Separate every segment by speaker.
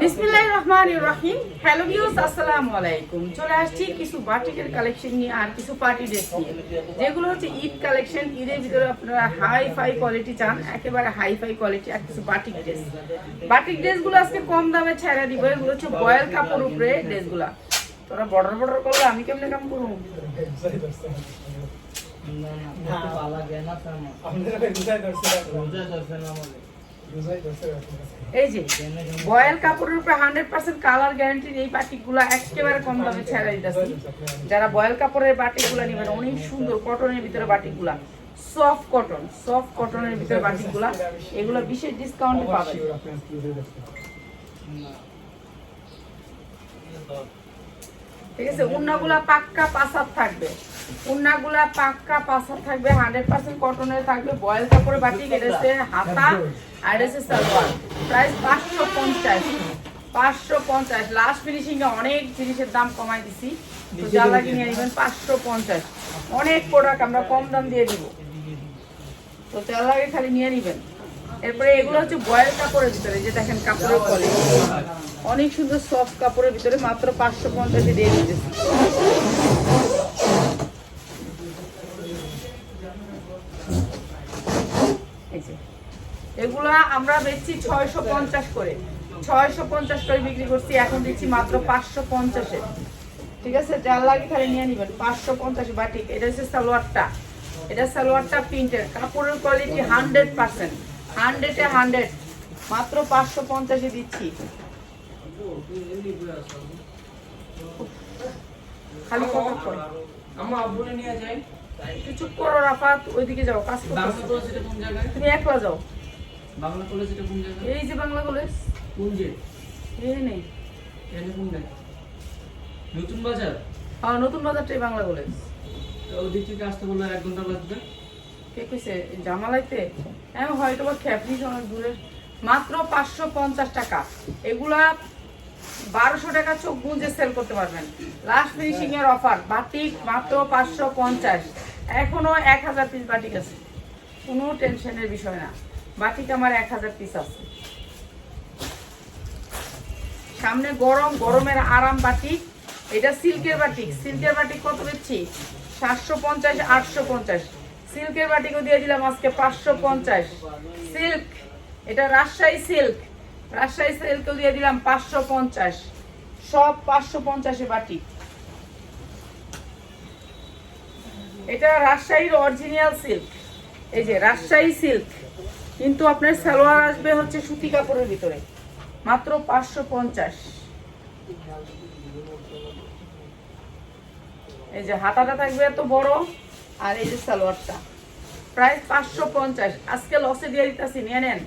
Speaker 1: বিসমিল্লাহ রহমান রহিম hello views আসসালামু আলাইকুম চলে আসছি কিছু বাটিকের কালেকশন নিয়ে আর কিছু পার্টি ড্রেস নিয়ে যেগুলো হচ্ছে ঈদ কালেকশন ঈদের ভিতরে আপনারা হাই ফাই কোয়ালিটি চান একেবারে হাই ফাই কোয়ালিটি আর কিছু বাটিক ড্রেস বাটিক ড্রেসগুলো আজকে কম দামে ছেড়ে দিব এগুলো হচ্ছে বয়েল কাপড় উপরে ড্রেসগুলা তোরা বর্ডার বর্ডার করলে আমি কেমনে কাম করব এই যে, বয়েল কাপড়ের উপরে হান্ড্রেড পার্সেন্ট কালার গ্যারান্টির এই বাটিকগুলো একেবারে কম দামে ছেড়ে দিতেছি। যারা বয়েল কাপড়ের বাটিকগুলো নেবেন, অনেক সুন্দর কটনের ভিতরে বাটিকগুলা। সফট কটন সফট কটনের ভিতরে বাটিকগুলা। এগুলো বিশেষ ডিসকাউন্টে পাবেন। ঠিক আছে, উন্নাগুলা পাক্কা পাসার থাকবে। উন্নাগুলা পাক্কা পাসার থাকবে হান্ড্রেড পার্সেন্ট কটনের থাকবে বয়েল কাপড়ে বাটিক এটা হাতা আর হচ্ছে সালোয়ার। প্রাইস পাঁচশো পঞ্চাশ। পাঁচশো পঞ্চাশ। লাস্ট ফিনিশিং এ অনেক জিনিসের দাম কমাই দিছি। তো যা লাগে নিয়ে নেবেন পাঁচশো পঞ্চাশ। অনেক প্রোডাক্ট আমরা কম দাম দিয়ে দিব। তো যা লাগে খালি নিয়ে নেবেন। এরপরে এগুলো হচ্ছে বয়েল কাপড়ের ভিতরে যে দেখেন কাপড়ের কোয়ালিটি অনেক সুন্দর সফট কাপড়ের ভিতরে মাত্র পাঁচশো পঞ্চাশে দিয়ে দিতেছি এই যে। এগুলা আমরা বেচছি ছয়শো পঞ্চাশ করে। ছয়শো পঞ্চাশ করে বিক্রি করছি এখন দিচ্ছি মাত্র পাঁচশো পঞ্চাশে। ঠিক আছে? যার লাগে খালি নিয়ে নিবেন। পাঁচশো পঞ্চাশ বাটিক এটা হচ্ছে সালোয়ারটা। এটা সালোয়ারটা প্রিন্টের। কাপড়ের কোয়ালিটি হান্ড্রেড পার্সেন্ট। হান্ড্রেডে হান্ড্রেড। মাত্র পাঁচশো পঞ্চাশে দিচ্ছি। খালি কত করে।
Speaker 2: আমার নিয়ে যাই।
Speaker 1: চুপ করো রাফাত। ওইদিকে যাও কাজ
Speaker 2: জায়গায়?
Speaker 1: তুমি একলা যাও।
Speaker 2: বাংলা কলেজ এটা কোন জায়গায়
Speaker 1: এই যে বাংলা কলেজ
Speaker 2: কোন যে?
Speaker 1: এই নেই।
Speaker 2: এখানে কোন জায়গায় নতুন বাজার?
Speaker 1: হ্যাঁ নতুন বাজারটাই বাংলা কলেজ
Speaker 2: ওদিক থেকে আসতে বললে এক ঘণ্টা লাগবে।
Speaker 1: কে কইছে? জামালাইতে? হ্যাঁ হয়তো বা খ্যাপড়ি অনেক দূরের। মাত্র পাঁচশো পঞ্চাশ টাকা। এগুলা বারোশো টাকা চোখ গুঁজে সেল করতে পারবেন। লাস্ট ফিনিশিং এর অফার বাটিক মাত্র পাঁচশো পঞ্চাশ। এখনও এক হাজার পিস বাটিক আছে। কোনো টেনশনের বিষয় না। বাটিক আমার এক হাজার পিস আছে। সামনে গরম, গরমের আরাম বাটিক এটা সিল্কের সিল্কের কত দিচ্ছি? সাতশো পঞ্চাশ, আটশো পঞ্চাশ। সিল্কের দিয়ে দিলাম আজকে পাঁচশো পঞ্চাশ। সিল্ক, এটা রাজশাহী সিল্ক। রাজশাহী সিল্কও দিয়ে দিলাম পাঁচশো পঞ্চাশ। সব পাঁচশো পঞ্চাশে বাটিক এটা রাজশাহীর অরিজিনাল সিল্ক এই যে, রাজশাহী সিল্ক কিন্তু আপনার সালোয়ার আসবে হচ্ছে সুতি কাপড়ের ভিতরে। মাত্র পাঁচশো পঞ্চাশ। এই যে হাতাটা থাকবে এত বড়, আর এই যে সালোয়ারটা। প্রাইস পাঁচশো পঞ্চাশ। আজকে লসে দিয়ে দিতেছি, নিয়ে নেন।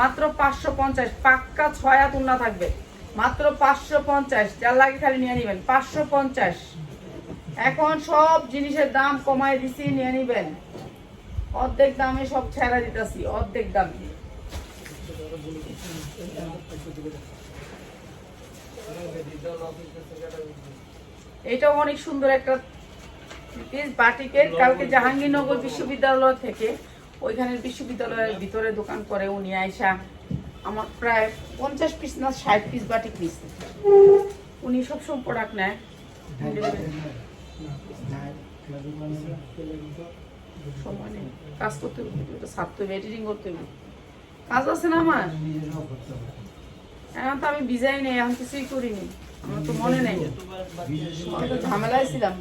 Speaker 1: মাত্র পাঁচশো পঞ্চাশ। পাক্কা ছয় উন্না থাকবে। মাত্র পাঁচশো পঞ্চাশ। যার লাগে খালি নিয়ে নেবেন। পাঁচশো পঞ্চাশ। এখন সব জিনিসের দাম কমায় দিছি, নিয়ে নিবেন। অর্ধেক দামে সব ছেড়া দিতেছি, অর্ধেক দামে। এটাও অনেক সুন্দর একটা পিস বাটিকের, কালকে জাহাঙ্গীরনগর বিশ্ববিদ্যালয় থেকে, ওইখানের বিশ্ববিদ্যালয়ের ভিতরে দোকান করে উনি আইসা আমার প্রায় পঞ্চাশ পিস না, ষাট পিস বাটিক নিচ্ছে উনি সবসময় প্রোডাক্ট নেয়। সময় নেই কাজ করতে ছাড়তে হবে এডিটিং করতে হবে। কাজ আছে না আমার? এখন তো আমি নেই, এখন কিছুই করিনি, আমার তো মনে নেই। ঝামেলায় ছিলাম।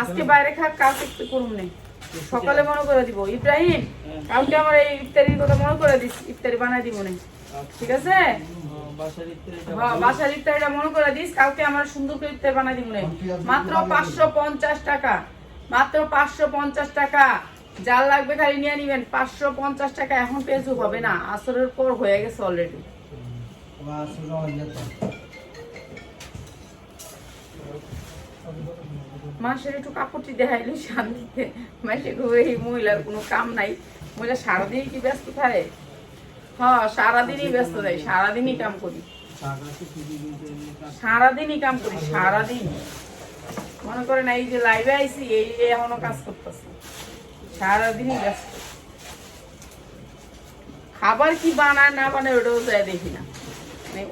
Speaker 1: আজকে বাইরে কাজ একটু নেই সকালে মনে করে দিব। ইব্রাহিম, কালকে আমার এই ইফতারির কথা মনে করে দিস, ইফতারি বানাই দিব ঠিক আছে? হ্যাঁ বাসার ইফতারিটা মনে করে দিস, কালকে আমার সুন্দর করে ইফতারি বানাই দিব না। মাত্র পাঁচশো পঞ্চাশ টাকা। মাত্র পাঁচশো পঞ্চাশ টাকা। যার লাগবে খালি নিয়ে নিবেন। পাঁচশো পঞ্চাশ টাকা এখন পেজু হবে না, আসরের পর হয়ে গেছে অলরেডি মাসের একটু কাপড়টি দেখাইলে শান্তিতে মাসে এই মহিলার কোনো কাম নাই। মহিলা সারাদিনই কি ব্যস্ত থাকে? হ্যাঁ সারাদিনই ব্যস্ত থাকে, সারাদিনই কাম করি। সারাদিনই কাম করি, সারাদিন। মনে করেন এই যে লাইভে আইসি এই এখনও কাজ করতেছি। ব্যস্ত। খাবার কি বানায় না বানায় ওটাও যায় দেখি না। মানে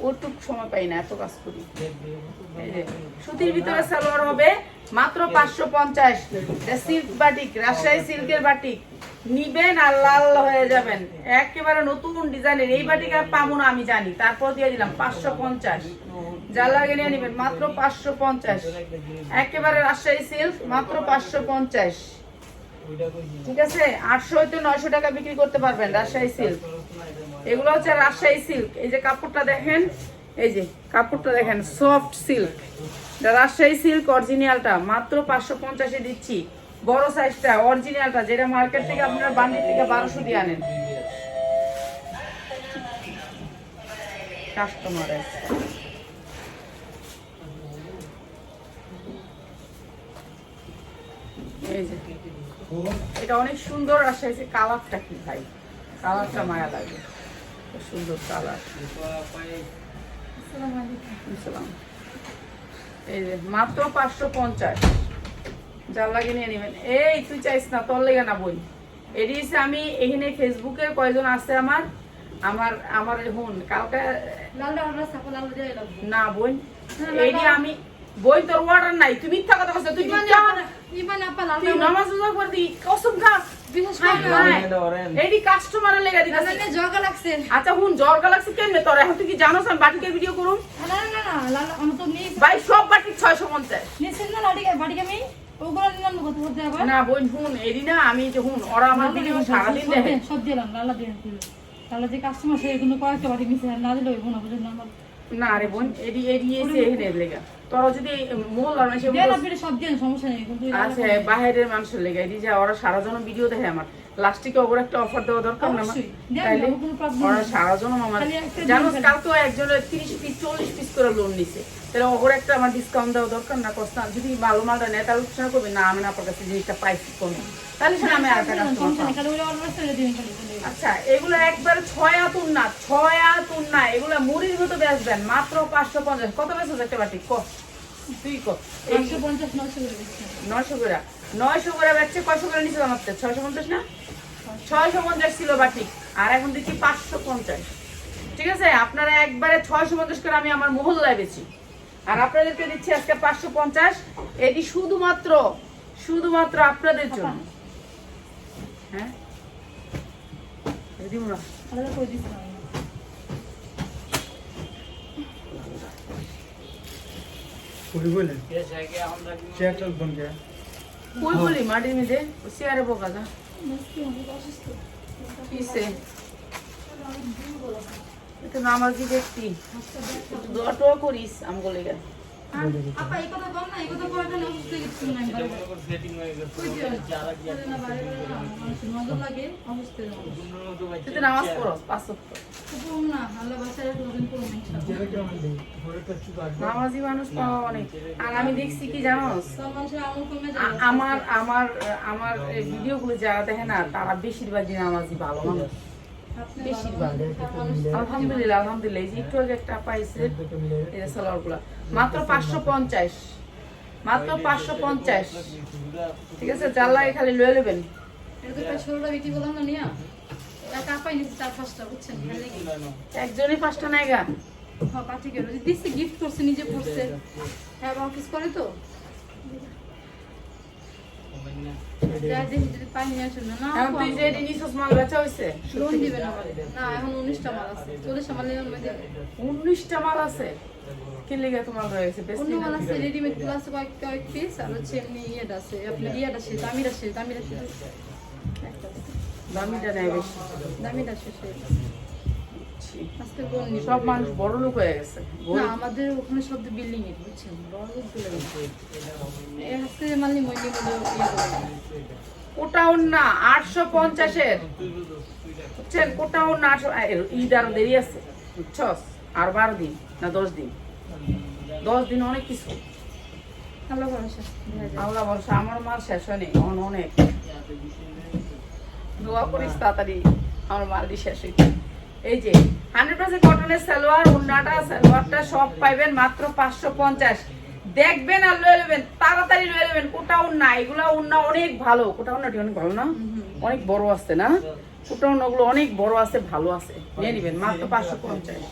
Speaker 1: লাল হয়ে যাবেন। একেবারে নতুন ডিজাইনের এই বাটিক আর আমি জানি। তারপর দিয়ে দিলাম পাঁচশো পঞ্চাশ। যা লাগে নিয়ে নিবেন, মাত্র পাঁচশো পঞ্চাশ। একেবারে রাজশাহী সিল্ক মাত্র পাঁচশো পঞ্চাশ। ঠিক আছে, আটশো হইতে নয়শো টাকা বিক্রি করতে পারবেন, রাজশাহী সিল্ক। এগুলো হচ্ছে রাজশাহী সিল্ক। এই যে কাপড়টা দেখেন, এই যে কাপড়টা দেখেন, সফট সিল্ক। রাজশাহী সিল্ক অরিজিনালটা, মাত্র পাঁচশো পঞ্চাশে দিচ্ছি। বড় সাইজটা, অরিজিনালটা, যেটা মার্কেট থেকে আপনার বান্ডির থেকে বারোশো দিয়ে আনেন। কাস্টমার এই যে। এটা অনেক সুন্দর রাজশাহী কালারটা কি ভাই? কালারটা মায়া লাগে। সুন্দর কালার। এই যে মাত্র পাঁচশো পঞ্চাশ। যার লাগে নিয়ে নেবেন। এই তুই চাইস না তোর লেগে না বই। এটি আমি এখানে ফেসবুকে কয়জন আছে আমার? আমার আমার হুন কালকে না বই
Speaker 3: হ্যাঁ,
Speaker 1: আমি বই তোর অর্ডার নাই। তুমি মিথ্যা কথা বলছো তুই আচ্ছা হুন লাগছে কেমনে তোর? এখন তুই কি জানোস আমি ভিডিও করুম?
Speaker 3: না না না লাল আমি তো নিয়ে
Speaker 1: ভাই সব বাটিক ছয়শো পঞ্চাশ।
Speaker 3: নিয়েছেন না লাড়ি বাড়ি আমি? ওগুলো নিলাম কত করতে হবে
Speaker 1: না বোন হুন এডি না আমি যে হুন ওরা আমার ভিডিও সারাদিন দেখে।
Speaker 3: সব দিলাম লালা দিয়ে দিল যে কাস্টমার সে এগুলো কয়েকটা বাড়ি মিশে না দিলে ওই বোনা বুঝুন
Speaker 1: না রে বোন এডি এডি এসে এখানে লেগা। তোরা যদি মোল আর
Speaker 3: দেন আপনি সব দিন সমস্যা নেই কিন্তু
Speaker 1: আছে বাইরের মানুষের লেগে। এডি যা ওরা সারা জন ভিডিও দেখে আমার। লাস্টিকে ওপর একটা অফার দেওয়া দরকার না আমার?
Speaker 3: অবশ্যই। দেন,
Speaker 1: তাইলে
Speaker 3: দেন, কোনো problem
Speaker 1: ওরা সারা জন আমার জানো কালকে একজনের তিরিশ পিস চল্লিশ পিস করে লোন নিছে। তাহলে ওপর একটা আমার ডিসকাউন্ট দেওয়া দরকার না কষ্ট যদি ভালো মালটা নেয় তাহলে উৎসাহ করবে না আমি না আপনার কাছে জিনিসটা পাইছি কমে তাহলে সেটা আমি আর একটা। আচ্ছা এগুলো একবার ছয় আতুন না ছয় আতুন না। এগুলো মুড়ির মতো বেচবেন মাত্র পাঁচশো পঞ্চাশ। কত বেচো একটা বাটি? ক? তুই ক।
Speaker 3: একশো পঞ্চাশ নশো করে দিচ্ছি।
Speaker 1: করে। নয়শো করে বেচছে কয়শো করে নিচে আমার ছয়শো পঞ্চাশ না? ছয়শো। পঞ্চাশ ছিল বাটি। আর এখন দিচ্ছি পাঁচশো পঞ্চাশ। ঠিক আছে? আপনারা একবারে ছয়শো পঞ্চাশ করে আমি আমার মহল্লায় বেচি। আর আপনাদেরকে দিচ্ছি আজকে পাঁচশো পঞ্চাশ। এটি শুধুমাত্র শুধুমাত্র আপনাদের জন্য। হ্যাঁ? দিব না।
Speaker 4: बुलबुल चेटल बन गया।
Speaker 3: हाँ।
Speaker 2: बुलबुली माटी
Speaker 3: में दे उसी आरे बोगा था। इसे तो नामाजी देखती। तो
Speaker 2: दो टो करिस
Speaker 1: हमको लेकर। নামাজ নামাজি মানুষ পাওয়া অনেক। আর আমি দেখছি কি
Speaker 3: জানো?
Speaker 1: আমার আমার আমার ভিডিওগুলো যারা দেখে না তারা বেশিরভাগই নামাজি ভালো মানুষ। বেশিরভাগ। আলহামদুলিল্লাহ আলহামদুলিল্লাহ। এই যে একটু আগে একটা পাইছে সালারগুলা মাত্র পাঁচশো পঞ্চাশ মাত্র পাঁচশো পঞ্চাশ ঠিক আছে যার লাগে খালি লয়ে নেবেন
Speaker 3: চার? খালি
Speaker 1: একজনই পাঁচটা নাইগা
Speaker 3: হ্যাঁ, পাঠিয়ে। দিচ্ছে, gift করছে, নিজে পড়ছে। হ্যাঁ, বাবা কিছু করে তো? উনিশটা মাল আছে চল্লিশটা মাল নিলাম
Speaker 1: উনিশটা মাল আছে কি লেগে তোমার রয়ে
Speaker 3: অন্য মাল আছে রেডিমেড প্লাস কয়েক কয়েক পিস আর হচ্ছে এমনি ইয়েটা আছে আপনার ইয়েটা আছে দামিটা আছে দামিটা আছে
Speaker 1: দামিটা নেয় বেশি
Speaker 3: দামিটা শেষ হয়ে
Speaker 1: সব মানুষ বড় লোক হয়ে গেছে।
Speaker 3: না আমাদের ওখানে সব বিল্ডিং এর বুঝছেন? বড় লোকগুলো এই আজকে যে মাল নিব ওই নিব ইয়ে
Speaker 1: ওটাও না আটশো পঞ্চাশের। বুঝছেন? না আটশো ঈদ আরও দেরি আছে। বুঝছস? আর বারো দিন না দশ দিন? দশ দিন অনেক কিছু।
Speaker 3: আল্লাহ ভরসা।
Speaker 1: আল্লাহ আমার মাল শেষ হয়নি অনেক। দোয়া করিস তাড়াতাড়ি আমার মালটি শেষ হইতে। এই যে হান্ড্রেড পার্সেন্ট কটনের সালোয়ার উন্নাটা সালোয়ারটা সব পাইবেন মাত্র পাঁচশো পঞ্চাশ। দেখবেন আর লয়ে নেবেন তাড়াতাড়ি লয়ে নেবেন কোটা উন্না এগুলা উন্না অনেক ভালো। কোটা উন্নাটি অনেক ভালো না? অনেক বড় আছে না? কোটা উন্নাগুলো অনেক বড় আছে ভালো আছে। নিয়ে নেবেন মাত্র পাঁচশো পঞ্চাশ।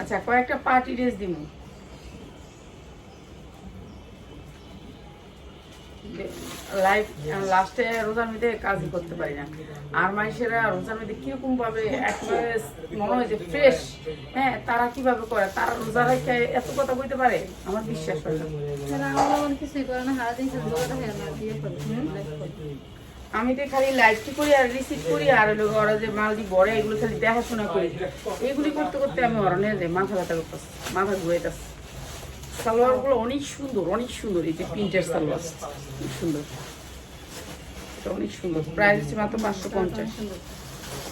Speaker 1: আচ্ছা কয়েকটা পার্টি ড্রেস দিব লাইফ লাস্টে রোজার মধ্যে কাজই করতে পারি না। আর মানুষেরা রোজার মধ্যে কীরকম ভাবে একেবারে মনে হয় যে ফ্রেশ হ্যাঁ তারা কীভাবে করে? তারা রোজা রেখে এত কথা বলতে পারে? আমার বিশ্বাস হয় আমি তো খালি লাইভটি করি আর রিসিভ করি আর হলো ওরা যে মালদি বড় এগুলো খালি দেখাশোনা করি। এগুলি করতে করতে আমি অরণে যে মাথা ব্যথা করতেছি মাথা ঘুরাইতেছি। সালোয়ারগুলো অনেক সুন্দর অনেক সুন্দর। এই যে প্রিন্টের সালোয়ার খুব সুন্দর। এটা অনেক সুন্দর। প্রাইস হচ্ছে মাত্র পাঁচশো পঞ্চাশ।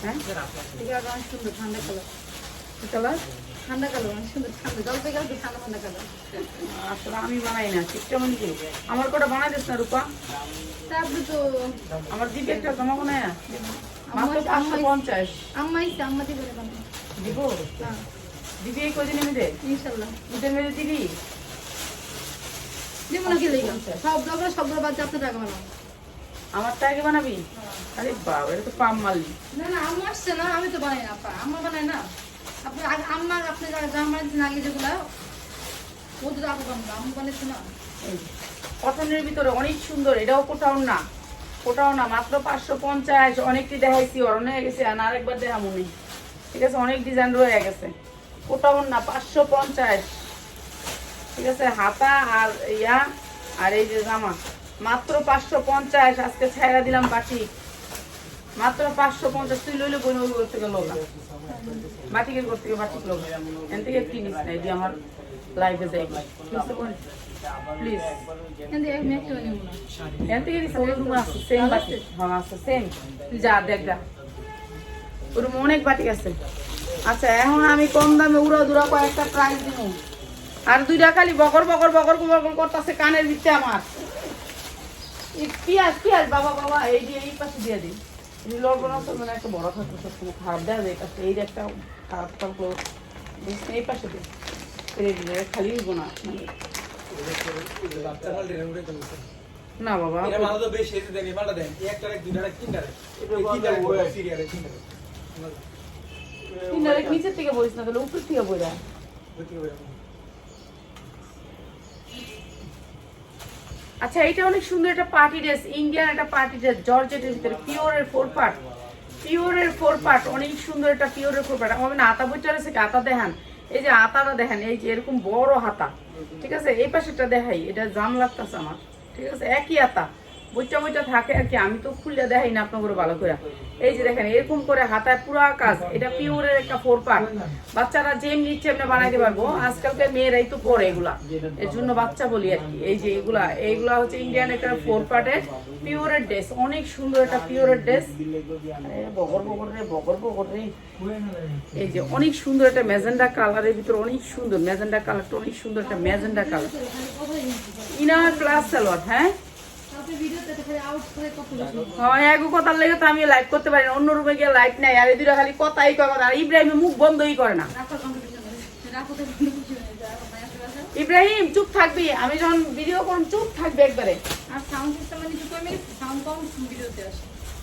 Speaker 1: হ্যাঁ?
Speaker 3: ঠিক আছে অনেক সুন্দর ঠান্ডা কালার?
Speaker 1: কালার
Speaker 3: ঠান্ডা কালার অনেক সুন্দর ঠান্ডা। জল থেকে ঠান্ডা ঠান্ডা কালার।
Speaker 1: আসলে আমি বানাই না কেমন কি আমার কটা বানাই দিস না রূপা?
Speaker 3: তারপরে তো
Speaker 1: আমার একটা জমা বানায়? মাত্র পাঁচশো পঞ্চাশ।
Speaker 3: আম্মা ইচ্ছে আম্মা দিবে
Speaker 1: দিব? দিবি এই কদিনের মধ্যে
Speaker 3: ইনশাল্লাহ।
Speaker 1: ঈদের মেরে দিবি
Speaker 3: দেবো না খেলে সব দরকার সবগুলো বাচ্চা আপনার টাকা বানাবো
Speaker 1: আমারটা আগে বানাবি? আরে বাবা এটা তো পাম মারলি।
Speaker 3: না না আম্মা আসছে না আমি তো বানাই না আপা। আম্মা বানায় না। আপনি আগে আম্মা আপনি যা বানাইছেন আগে যেগুলা ও তো আগে বানাবো আম্মা বানাইছে না।
Speaker 1: কটনের ভিতরে অনেক সুন্দর এটাও কোটাও না। কোটাও না মাত্র পাঁচশো পঞ্চাশ অনেকটি দেখাইছি অরণ হয়ে গেছে আর আরেকবার দেখা মনে ঠিক আছে অনেক ডিজাইন রয়ে গেছে। কোটাও না পাঁচশো পঞ্চাশ। ঠিক আছে হাতা আর ইয়া আর এই যে জামা। মাত্র পাঁচশো পঞ্চাশ আজকে ছাইরা দিলাম বাটি। মাত্র পাঁচশো পঞ্চাশ তুই লইলে বই ওই করতে গেল বাটিকের করতে গেলে বাটিক লোক এন থেকে কিনিস না এই যে আমার লাইফে যাই। প্লিজ। এখান থেকে সেম বাটি। হ্যাঁ আছে সেম তুই যা দেখ যা ওই রুমে অনেক বাটি আছে। আচ্ছা এখন আমি কম দামে উড়া দুরা কয়েকটা প্রাইস দিব আর দুইটা খালি বকর বকর বকর বকর করতেছে কানের ভিতরে আমার। এই পিঁয়াজ পিঁয়াজ বাবা বাবা এই দিয়ে এই পাশে দিয়ে দিই। এই না তো মানে একটা বড় থাকবে সবসময় খারাপ দেওয়া যায় পাশে এই একটা খারাপ থাকল এই পাশে দিই। এই দিলে খালি হইব না। না বাবা।
Speaker 5: বেশি দেন একটা এক দুইটা তিনটা তিনটা।
Speaker 1: নিচের থেকে বলিস না তাহলে উপর থেকে আচ্ছা এটা অনেক সুন্দর একটা পার্টি ড্রেস ইন্ডিয়ান একটা পার্টি ড্রেস জর্জেটের ভিতরে পিওরের ফোর পার্ট পিওরের ফোর পার্ট অনেক সুন্দর একটা পিওরের ফোর পার্ট না আতা বইটা রয়েছে কি? আতা দেখান। এই যে আতাটা দেখেন এই যে এরকম বড় হাতা। ঠিক আছে? এই পাশেটা দেখাই এটা জাম লাগতেছে আমার। ঠিক আছে? একই আতা। বইটা বইটা থাকে আর কি, আমি তো খুললে দেখাই না আপনার ভালো করে এই যে দেখেন, এরকম করে হাতায় পুরা কাজ, এটা পিওরের একটা ফোর পার্ট বাচ্চারা যেমনি ইচ্ছে এমনি বানাইতে পারব আজকালকার মেয়েরাই তো পরে এগুলা। এর জন্য বাচ্চা বলি আর কি, এই যে এগুলা, এইগুলা হচ্ছে ইন্ডিয়ান একটা ফোর পার্টের পিওরের ড্রেস অনেক সুন্দর একটা পিওরের ড্রেস বগর বগর রে, বগর বগর রে। এই যে অনেক সুন্দর একটা ম্যাজেন্ডা কালারের ভিতরে অনেক সুন্দর, ম্যাজেন্ডা কালারটা অনেক সুন্দর একটা magenta colour. Inner plus salwar হ্যাঁ? কথার লেগে তো আমি লাইভ করতে পারি না। অন্য রুমে গিয়ে লাইভ নাই আর এই দুটো খালি কথাই কয় কথা। আর ইব্রাহিমের মুখ বন্ধই করে না।
Speaker 3: রাখার কম্পিটিশন রাখো তো কম্পিটিশন হয়ে
Speaker 1: ইব্রাহিম চুপ থাকবি। আমি যখন ভিডিও করুন চুপ থাকবে একবারে।
Speaker 3: আর সাউন্ড সিস্টেম মানে সাউন্ড কম ভিডিওতে আসে।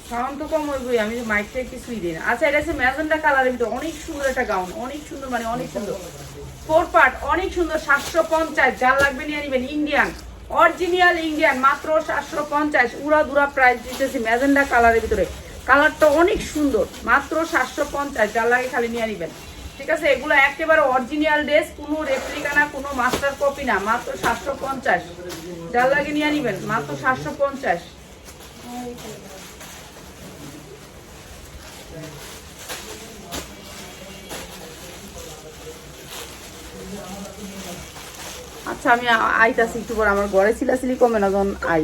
Speaker 1: সাউন্ড তো কম হইবই আমি মাইকটা কিছুই দিই না। আচ্ছা এটা হচ্ছে ম্যাজেন্ডা কালারের ভিতরে। অনেক সুন্দর একটা গাউন অনেক সুন্দর মানে অনেক সুন্দর। ফোর পার্ট অনেক সুন্দর সাতশো পঞ্চাশ যার লাগবে নিয়ে নিবেন ইন্ডিয়ান অরিজিনাল ইন্ডিয়ান, মাত্র সাতশো পঞ্চাশ। উড়া দুরা প্রাইস দিতেছি ম্যাজেন্ডা কালারের ভিতরে। কালারটা অনেক সুন্দর, মাত্র সাতশো পঞ্চাশ। যার লাগে খালি নিয়ে নিবেন। ঠিক আছে, এগুলো একেবারে অরিজিনাল ড্রেস কোনো রেপ্লিকা না, কোনো মাস্টার কপি না, মাত্র সাতশো পঞ্চাশ। যার লাগে নিয়ে নিবেন, মাত্র সাতশো পঞ্চাশ। আচ্ছা আমি আইতাছি একটু পর আমার ঘরে ছিলাছিলি কমে না যখন আই।